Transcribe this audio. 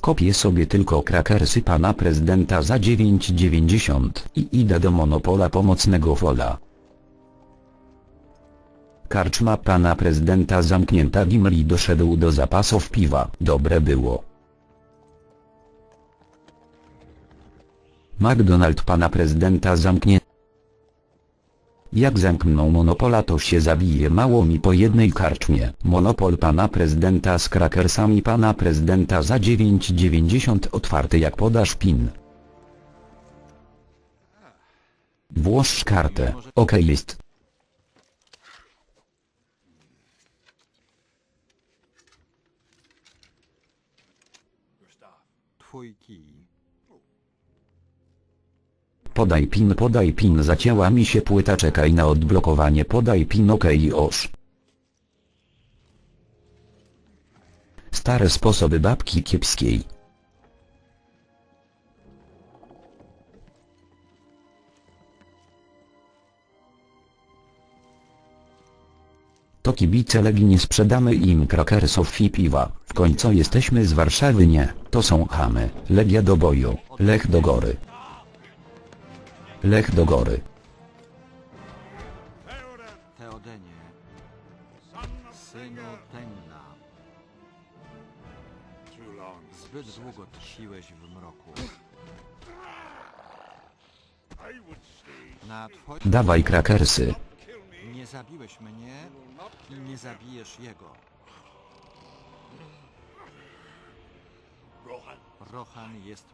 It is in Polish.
Kopię sobie tylko krakersy pana prezydenta za 9,90 i idę do monopola pomocnego Fola. Karczma pana prezydenta zamknięta Gimli doszedł do zapasów piwa. Dobre było. McDonald pana prezydenta zamknie. Jak zamkną monopola to się zabije mało mi po jednej karczmie. Monopol pana prezydenta z krakersami pana prezydenta za 9,90 otwarty jak podasz pin. Włóż kartę, ok jest. Twój kij. Podaj pin podaj pin zacięła mi się płyta czekaj na odblokowanie podaj pin ok oż. Stare sposoby babki kiepskiej. To kibice Legii nie sprzedamy im krakersów i piwa. W końcu jesteśmy z Warszawy nie, to są chamy. Legia do boju, Lech do gory. Lech do gory. Teodenie. Synu Tenna. Zbyt długo tkwiłeś w mroku. Na twoim... Dawaj krakersy. Nie zabiłeś mnie i nie zabijesz jego. Rohan jest